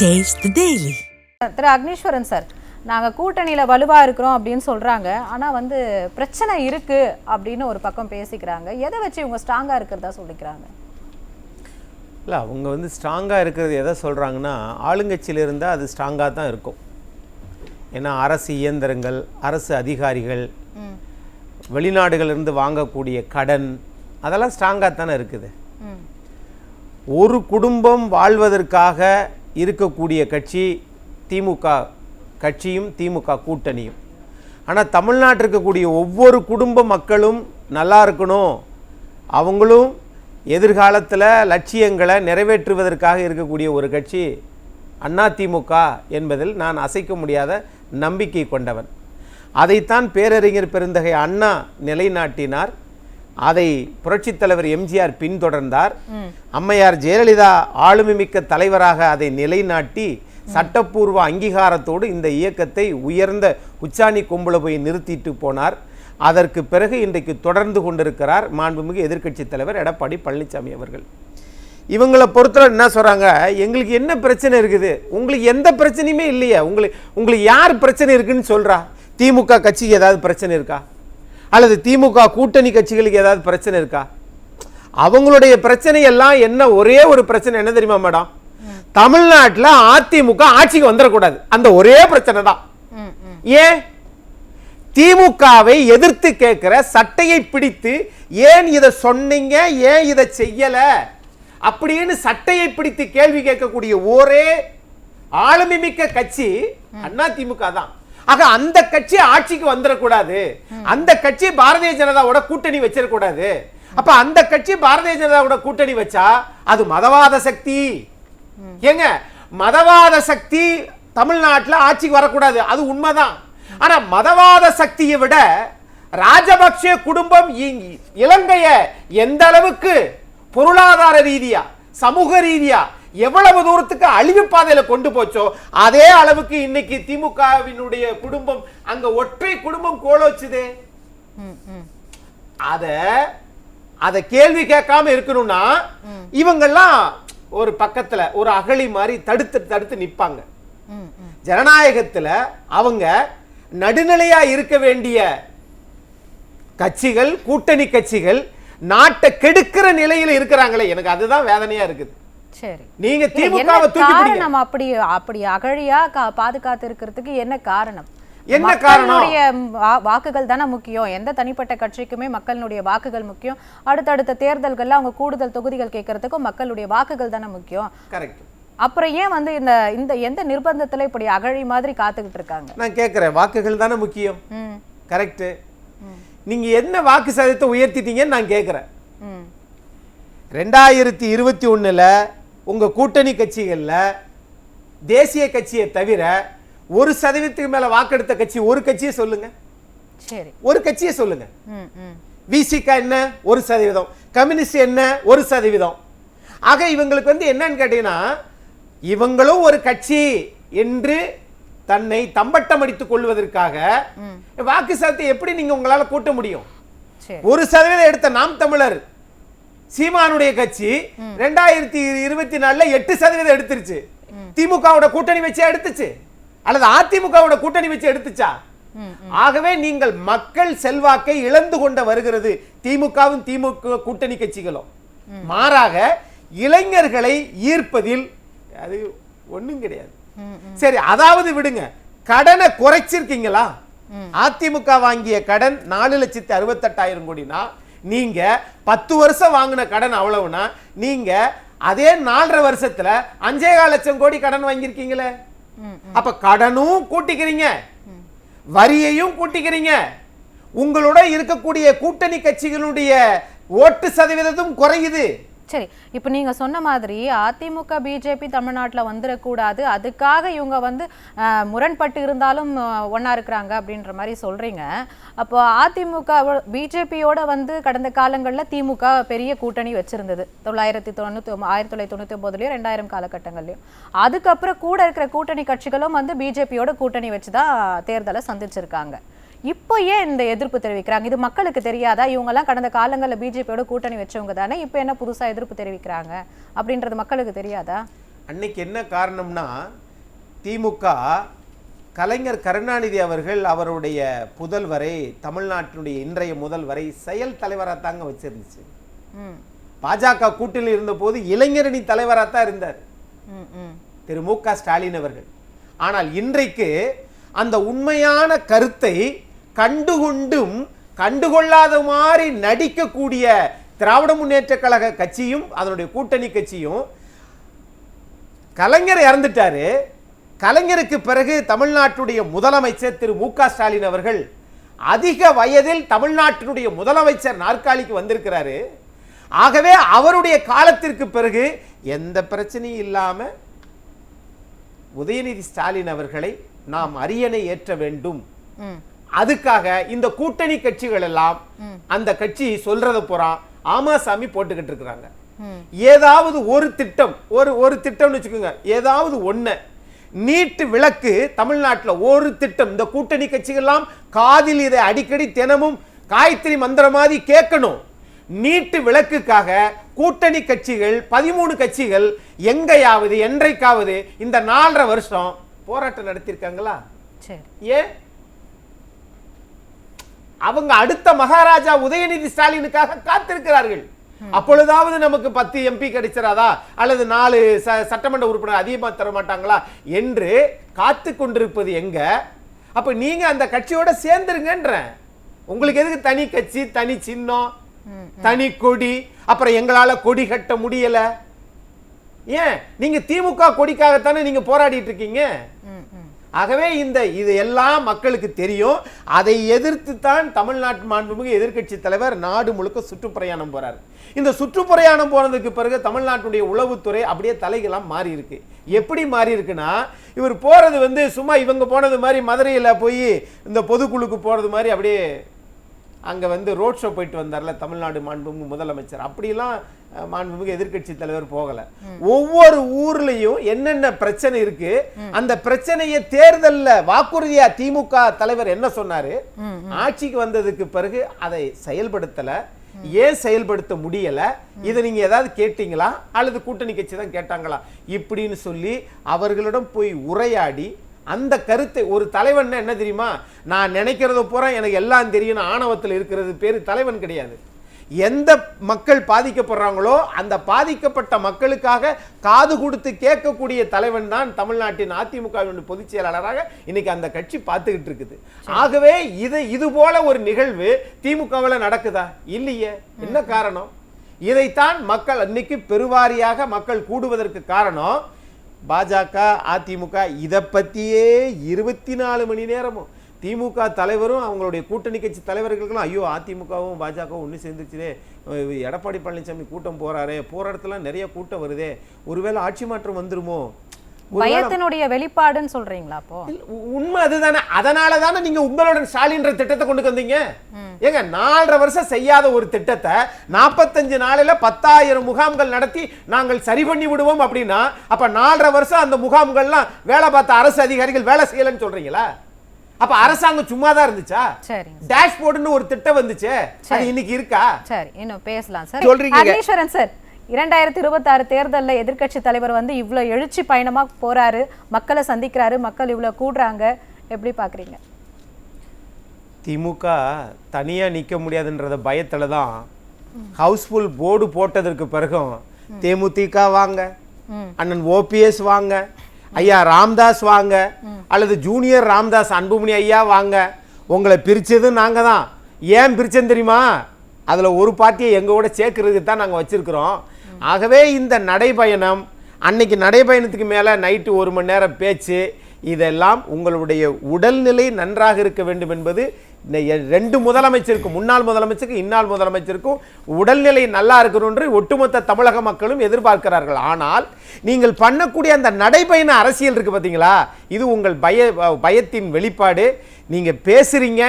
The Daily. திரு Agneeswaran sir நாங்கள் கூட்டணியில் வலுவாக இருக்கிறோம் அப்படின்னு சொல்கிறாங்க ஆனால் வந்து பிரச்சனை இருக்குது அப்படின்னு ஒரு பக்கம் பேசிக்கிறாங்க. எதை வச்சு இவங்க ஸ்ட்ராங்காக இருக்கிறதா சொல்லிக்கிறாங்க? இல்லை அவங்க வந்து ஸ்ட்ராங்காக இருக்கிறது எதை சொல்கிறாங்கன்னா ஆளுங்கட்சியில் இருந்தால் அது ஸ்ட்ராங்காக தான் இருக்கும். ஏன்னா அரசு இயந்திரங்கள் அரசு அதிகாரிகள் வெளிநாடுகளிலிருந்து வாங்கக்கூடிய கடன் அதெல்லாம் ஸ்ட்ராங்காக தானே இருக்குது. ஒரு குடும்பம் வாழ்வதற்காக இருக்கக்கூடிய கட்சி திமுக கட்சியும் திமுக கூட்டணியும். ஆனால் தமிழ்நாட்டில் இருக்கக்கூடிய ஒவ்வொரு குடும்ப மக்களும் நல்லா இருக்கணும். அவங்களும் எதிர்காலத்தில் லட்சியங்களை நிறைவேற்றுவதற்காக இருக்கக்கூடிய ஒரு கட்சி அதிமுக என்பதில் நான் அசைக்க முடியாத நம்பிக்கை கொண்டவன். அதைத்தான் பேரறிஞர் பெருந்தகை அண்ணா நிலைநாட்டினார். அதை புரட்சித் தலைவர் எம்ஜிஆர் பின்தொடர்ந்தார். அம்மையார் ஜெயலலிதா ஆளுமைமிக்க தலைவராக அதை நிலைநாட்டி சட்டப்பூர்வ அங்கீகாரத்தோடு இந்த இயக்கத்தை உயர்ந்த உச்சாணி கொம்புல போய் நிறுத்திட்டு போனார். அதற்கு பிறகு இன்றைக்கு தொடர்ந்து கொண்டிருக்கிறார் மாண்புமிகு எதிர்க்கட்சித் தலைவர் எடப்பாடி பழனிசாமி அவர்கள். இவங்களை பொறுத்தவரை என்ன சொல்றாங்க? எங்களுக்கு என்ன பிரச்சனை இருக்குது? உங்களுக்கு எந்த பிரச்சனையுமே இல்லையே. உங்களுக்கு உங்களுக்கு யார் பிரச்சனை இருக்குன்னு சொல்றா? திமுக கட்சிக்கு ஏதாவது பிரச்சனை இருக்கா? அல்லது திமுக கூட்டணி கட்சிகளுக்கு ஏதாவது பிரச்சனை இருக்கா? அவங்களுடைய பிரச்சனை எல்லாம் என்ன? ஒரே ஒரு பிரச்சனை என்ன தெரியுமா மேடம்? தமிழ்நாட்டில் அதிமுக ஆட்சிக்கு வந்துடக்கூடாது. அந்த ஒரே பிரச்சனை தான். ஏன்? திமுகவை எதிர்த்து கேட்கிற சட்டையை பிடித்து ஏன் இதை சொன்னீங்க? ஏன் இதை செய்யல? அப்படின்னு சட்டையை பிடித்து கேள்வி கேட்கக்கூடிய ஒரே ஆளுமை மிக்க கட்சி அண்ணா திமுக தான். ஆக அந்த கட்சி ஆட்சிக்கு வந்துடக்கூடாது அந்த கட்சி பாரதிய ஜனதாவோட கூட்டணி வச்சிடக்கூடாது அப்ப அந்த கட்சி பாரதிய ஜனதாவோட கூட்டணி வச்சா அது மதவாத சக்தி. ஏங்க மதவாத சக்தி தமிழ்நாட்டில் ஆட்சிக்கு வரக்கூடாது. அது உண்மைதான். ஆனா மதவாத சக்தியை விட ராஜபக்ஷ குடும்பம் இ- இலங்கைய எந்த அளவுக்கு பொருளாதார ரீதியா சமூக ரீதியா எவ்வளவு தூரத்துக்கு அழிவு பாதையில கொண்டு போச்சோ அதே அளவுக்கு இன்னைக்கு திமுகவினுடைய குடும்பம் அங்க ஒற்றை குடும்பம் கோலோச்சுதே. அத அத கேள்வி கேட்காம இருக்கணும்னா இவங்கெல்லாம் ஒரு பக்கத்துல ஒரு அகழி மாதிரி தடுத்து தடுத்து நிப்பாங்க. ஜனநாயகத்துல அவங்க நடுநிலையா இருக்க வேண்டிய கட்சிகள் கூட்டணி கட்சிகள் நாட்டை கெடுக்கிற நிலையில இருக்கிறாங்களே. எனக்கு அதுதான் வேதனையா இருக்குது. சரி. நீங்க திமுகவை தூக்கி பிடிங்க. காரணம் அப்படி அப்படி அகழியா பாதுகாத்து இருக்கிறதுக்கு என்ன காரணம்? என்ன காரணம்? வாக்குகள் தானே முக்கியம். எந்த தனிப்பட்ட கட்சிக்குமே மக்களுடைய வாக்குகள் முக்கியம். அடுத்தடுத்த தேர்தல்கள்ல அவங்க கூடுதல் தொகுதிகள் கேட்கறதுக்கும் மக்களுடைய வாக்குகள் தானே முக்கியம். கரெக்ட் அப்புறம் ஏன் வந்து இந்த இந்த எந்த நிர்பந்தத்துல இப்படி அகழி மாதிரி காத்துக்கிட்டு இருக்காங்க? நான் கேட்கிறேன் வாக்குகள் தானே முக்கியம். கரெக்ட் நீங்க என்ன வாக்கு சதவீதத்தை உயர்த்திட்டீங்கன்னு நான் கேட்கிறேன். ம். ரெண்டாயிரத்தி இருபத்தி ஒண்ணுல உங்க கூட்டணி கட்சிகள்ல தேசிய கட்சியை தவிர ஒரு சதவீதத்துக்கு மேல வாக்கெடுத்த கட்சி ஒரு கட்சியை சொல்லுங்க. சரி. ஒரு கட்சியை சொல்லுங்க. விசிக என்ன? ஒரு சதவீதம். கம்யூனிஸ்ட் என்ன? ஒரு சதவீதம். ஆக இவங்களுக்கு வந்து என்னன்னு கேட்டீங்கன்னா இவங்களும் ஒரு கட்சி என்று தன்னை தம்பட்டம் அடித்துக் கொள்வதற்காக வாக்கு சதத்தை எப்படி நீங்க உங்களால கூட்ட முடியும்? ஒரு சதவீதம் எடுத்த நாம் தமிழர் சீமானுடைய கட்சி ரெண்டாயிரத்தி இருபத்தி நாலுல எட்டு சதவீதம் எடுத்துருச்சு. திமுகவோட கூட்டணி வச்சு எடுத்துச்சு. அல்லது அதிமுகவோட கூட்டணி வச்சு எடுத்துச்சா? ஆகவே நீங்கள் மக்கள் செல்வாக்கை இழந்து கொண்ட வருகிறது திமுகவும் திமுக கூட்டணி கட்சிகளும். மாறாக இளைஞர்களை ஈர்ப்பதில் அது ஒண்ணும் கிடையாது. சரி அதாவது விடுங்க. கடனை குறைச்சிருக்கீங்களா? அதிமுக வாங்கிய கடன் நாலு லட்சத்தி அறுபத்தெட்டாயிரம் கோடினா நீங்க பத்து வருஷம் வாங்கின கடன் அவ்வளவுனா நீங்க அதே நாலரை வருஷத்துல அஞ்சே கால் லட்சம் கோடி கடன் வாங்கியிருக்கீங்களே. அப்ப கடனும் கூட்டிக்கிறீங்க. வரியையும் கூட்டிக்கிறீங்க. உங்களோட இருக்கக்கூடிய கூட்டணி கட்சிகளுடைய ஓட்டு சதவீதமும் குறையுது. சரி இப்போ நீங்கள் சொன்ன மாதிரி அதிமுக பிஜேபி தமிழ்நாட்டில் வந்துடக்கூடாது அதுக்காக இவங்க வந்து முரண்பட்டு இருந்தாலும் ஒன்றா இருக்கிறாங்க அப்படின்ற மாதிரி சொல்கிறீங்க அப்போ அதிமுக பிஜேபியோட வந்து கடந்த காலங்களில் திமுக பெரிய கூட்டணி வச்சிருந்தது. தொள்ளாயிரத்தி தொண்ணூற்றி ஆயிரத்தி தொள்ளாயிரத்தி தொண்ணூற்றி ஒன்பதுலயும் ரெண்டாயிரம் காலகட்டங்கள்லையும் அதுக்கப்புறம் கூட இருக்கிற கூட்டணி கட்சிகளும் வந்து பிஜேபியோட கூட்டணி வச்சு தான் தேர்தலை சந்திச்சிருக்காங்க. இப்போ ஏன் இந்த எதிர்ப்பு தெரிவிக்கிறாங்க. இது மக்களுக்கு தெரியாதா? இவங்கெல்லாம் கடந்த காலங்களில் பிஜேபியோட கூட்டணி வச்சவங்க தானே இப்போ என்ன புதுசா எதிர்ப்பு தெரிவிக்கிறாங்க? அப்படின்றது மக்களுக்கு தெரியாதா? அன்னைக்கு என்ன காரணம்னா திமுக கலைஞர் கருணாநிதி அவர்கள் அவருடைய புதல்வரை தமிழ்நாட்டினுடைய இன்றைய முதல்வரை செயல் தலைவராக தாங்க வச்சிருந்துச்சு. பாஜக கூட்டில் இருந்தபோது இளைஞரணி தலைவராக தான் இருந்தார். ம் ம். திரு மு க ஸ்டாலின் அவர்கள். ஆனால் இன்றைக்கு அந்த உண்மையான கருத்தை கண்டுகொண்டும் கண்டுகொள்ளாத மாதிரி நடிக்கக்கூடிய திராவிட முன்னேற்ற கழக கட்சியும் அதனுடைய கூட்டணி கட்சியும் கலைஞர் இறந்துட்டாரு. கலைஞருக்கு பிறகு தமிழ்நாட்டுடைய முதலமைச்சர் திரு மு க ஸ்டாலின் அவர்கள் அதிக வயதில் தமிழ்நாட்டினுடைய முதலமைச்சர் நாற்காலிக்கு வந்திருக்கிறாரு. ஆகவே அவருடைய காலத்திற்கு பிறகு எந்த பிரச்சனையும் இல்லாமல் உதயநிதி ஸ்டாலின் அவர்களை நாம் அரியணை ஏற்ற வேண்டும். அதுக்காக இந்த கூட்டணி கட்சிகள் எல்லாம் அந்த கட்சி சொல்றத பூரா ஆமாசாமி போட்டுக்கிட்டு இருக்கிறாங்க. ஏதாவது ஒரு திட்டம் ஒரு ஒரு திட்டம்னு வச்சுக்கோங்க. ஏதாவது ஒண்ணு. நீட்டு விளக்கு தமிழ்நாட்டுல ஒரு திட்டம். இந்த கூட்டணி கட்சிகள்லாம் காதில் இதை அடிக்கடி தினமும் காயத்ரி மந்திரம் மாதிரி கேட்கணும். நீட்டு விளக்குக்காக கூட்டணி கட்சிகள் பதிமூணு கட்சிகள் எங்கேயாவது என்றைக்காவது இந்த நாலரை வருஷம் போராட்டம் நடத்தியிருக்காங்களா? சரி. ஏன்? அவங்க அடுத்த மகாராஜா உதயநிதி ஸ்டாலினுக்காக காத்திருக்கிறார்கள். அப்பொழுதாவது நமக்கு பத்து எம்பி கிடைச்சிராதா அல்லது நாலு சட்டமன்ற உறுப்பினர் அதிகமா தர மாட்டாங்களா என்று காத்து கொண்டிருப்பது எங்க? அப்ப நீங்க அந்த கட்சியோட சேர்ந்துருங்கன்றேன். உங்களுக்கு எதுக்கு தனி கட்சி தனி சின்னம் தனி கொடி அப்புறம் எங்களால கொடி கட்ட முடியல? ஏன்? நீங்க திமுக கொடிக்காகத்தானே நீங்க போராடிட்டு இருக்கீங்க? ஆகவே இந்த இது எல்லாம் மக்களுக்கு தெரியும். அதை எதிர்த்து தான் தமிழ்நாட்டு மாண்புமிகு எதிர்க்கட்சி தலைவர் நாடு முழுக்க சுற்றுப்பிரயாணம் போறார். இந்த சுற்றுப்பிரயாணம் போனதுக்கு பிறகு தமிழ்நாட்டுடைய உளவுத்துறை அப்படியே தலைகளாம் மாறி இருக்கு எப்படி மாறி இருக்குன்னா இவர் போறது வந்து சும்மா இவங்க போனது மாதிரி மதுரையில் போய் இந்த பொதுக்குழுக்கு போறது மாதிரி அப்படியே அங்க வந்து ரோட் ஷோ போயிட்டு வந்தார்ல தமிழ்நாடு மாண்புமிகு முதலமைச்சர். அப்படிலாம் மாண்புமிகு எதிர்க்கட்சி தலைவர் போகல. ஒவ்வொரு ஊர்லயும் என்னென்ன பிரச்சனை இருக்கு அந்த பிரச்சனையை தேர்தல்ல வாக்குறுதியா திமுக தலைவர் என்ன சொன்னாரு? ஆட்சிக்கு வந்ததுக்கு பிறகு அதை செயல்படுத்தல. ஏன் செயல்படுத்த முடியல? இதை நீங்க ஏதாவது கேட்டீங்களா? அல்லது கூட்டணி கட்சி தான் கேட்டாங்களா? இப்படின்னு சொல்லி அவர்களிடம் போய் உரையாடி அந்த கருத்தை ஒரு தலைவன் என்ன தெரியுமா? நான் நினைக்கிறத பூரா எனக்கு எல்லாம் தெரியும் ஆணவத்தில் இருக்கிறது பேர் தலைவன் கிடையாது. எந்த மக்கள் பாதிக்கப்படுறாங்களோ அந்த பாதிக்கப்பட்ட மக்களுக்காக காது கொடுத்து கேட்கக்கூடிய தலைவன் தான் தமிழ்நாட்டின் அதிமுகவினுடைய பொதுச் செயலாளராக இன்னைக்கு அந்த கட்சி பார்த்துக்கிட்டு இருக்குது. ஆகவே இது இது போல ஒரு நிகழ்வு திமுகவில் நடக்குதா? இல்லையே. என்ன காரணம்? இதைத்தான் மக்கள் அன்னைக்கு பெருவாரியாக மக்கள் கூடுவதற்கு காரணம் பாஜக அதிமுக இதை பற்றியே இருபத்தி நாலு மணி நேரமும் திமுக தலைவரும் அவங்களுடைய கூட்டணி கட்சி தலைவர்களுக்கெல்லாம் ஐயோ அதிமுகவும் பாஜகவும் ஒன்று சேர்ந்துச்சுதே எடப்பாடி பழனிசாமி கூட்டம் போகிறாரே போற இடத்துல நிறைய கூட்டம் வருதே. ஒருவேளை ஆட்சி மாற்றம் வந்துருமோ? பயத்தினுடைய வெளிப்பாடுன்னு சொல்றீங்களா அப்போ? உண்மை அதுதானே. அதனால தானே நீங்க உங்களுடன் ஸ்டாலின்ற திட்டத்தை கொண்டு வந்தீங்க. ஏங்க நாலரை வருஷம் செய்யாத ஒரு திட்டத்தை நாற்பத்தஞ்சு நாளில பத்தாயிரம் முகாம்கள் நடத்தி நாங்கள் சரி பண்ணி விடுவோம் அப்படின்னா அப்ப நாலரை வருஷம் அந்த முகாம்கள்லாம் வேலை பார்த்த அரசு அதிகாரிகள் வேலை செய்யலன்னு சொல்றீங்களா? அப்ப அரசாங்கம் சும்மா தான் இருந்துச்சா டேஷ்போர்டுன்னு ஒரு திட்டம் வந்துச்சே. அது இன்னைக்கு இருக்கா? சரி இன்னும் பேசலாம் சார். சொல்றீங்க. சார் இரண்டாயிரத்தி இருபத்தாறு தேர்தல்ல எதிர்க்கட்சி தலைவர் வந்து இவ்ளோ எழுச்சி பயணமா போறாரு மக்களை சந்திக்கிறாரு மக்கள் இவ்ளோ கூடுறாங்க. எப்படி பாக்குறீங்க? திமுக தனியா நிக்க முடியாதுன்றத பயத்துல தான் ஹவுஸ்ஃபுல் போர்டு போட்டதற்கு பிறகும் தேமுதிக வாங்க. அண்ணன் ஓபிஎஸ் வாங்க ஐயா ராம்தாஸ் வாங்க அல்லது ஜூனியர் ராம்தாஸ் அன்புமணி ஐயா வாங்க. உங்களை பிரிச்சது நாங்க தான். ஏன் பிரிச்சேன்னு தெரியுமா? அதுல ஒரு பார்ட்டியை எங்க கூட சேர்க்கறதுக்கு தான் நாங்க வச்சிருக்கிறோம். ஆகவே இந்த நடைபயணம் அன்னைக்கு நடைபயணத்துக்கு மேலே நைட்டு ஒரு மணி நேரம் பேச்சு இதெல்லாம் உங்களுடைய உடல்நிலை நன்றாக இருக்க வேண்டும் என்பது ரெண்டு முதலமைச்சருக்கும் முன்னாள் முதலமைச்சருக்கும் இன்னாள் முதலமைச்சருக்கும் உடல்நிலை நல்லா இருக்கணும் என்று ஒட்டுமொத்த தமிழக மக்களும் எதிர்பார்க்கிறார்கள். ஆனால் நீங்கள் பண்ணக்கூடிய அந்த நடைபயண அரசியல் இருக்கு பார்த்தீங்களா இது உங்கள் பய பயத்தின் வெளிப்பாடு. நீங்கள் பேசுறீங்க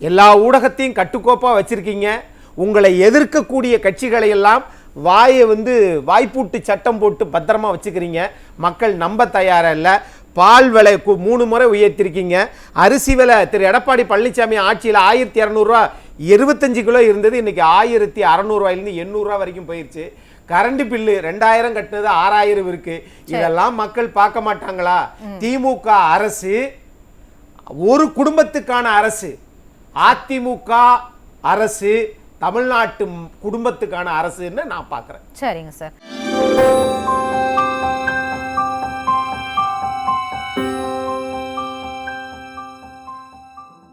எல்லா ஊடகத்தையும் கட்டுக்கோப்பாக வச்சுருக்கீங்க. உங்களை எதிர்க்கக்கூடிய கட்சிகளை எல்லாம் வாயை வந்து வாய்ப்பூட்டு சட்டம் போட்டு பத்திரமா வச்சுக்கிறீங்க. மக்கள் நம்ப தயாரா இல்லை. பால் விலை மூணு முறை உயர்த்திருக்கீங்க. அரிசி விலை திரு எடப்பாடி பழனிசாமி ஆட்சியில் ஆயிரத்தி இரநூறுவா இருபத்தஞ்சு கிலோ இருந்தது. இன்னைக்கு ஆயிரத்தி அறநூறுவாயிலிருந்து எண்ணூறுரூவா வரைக்கும் போயிருச்சு. கரண்ட் பில்லு ரெண்டாயிரம் கட்டினது ஆறாயிரம் இருக்கு. இதெல்லாம் மக்கள் பார்க்க மாட்டாங்களா? திமுக அரசு ஒரு குடும்பத்துக்கான அரசு அதிமுக அரசு தமிழ்நாட்டு குடும்பத்துக்கான அரசுன்னு நான் பார்க்குறேன். சரிங்க சார்.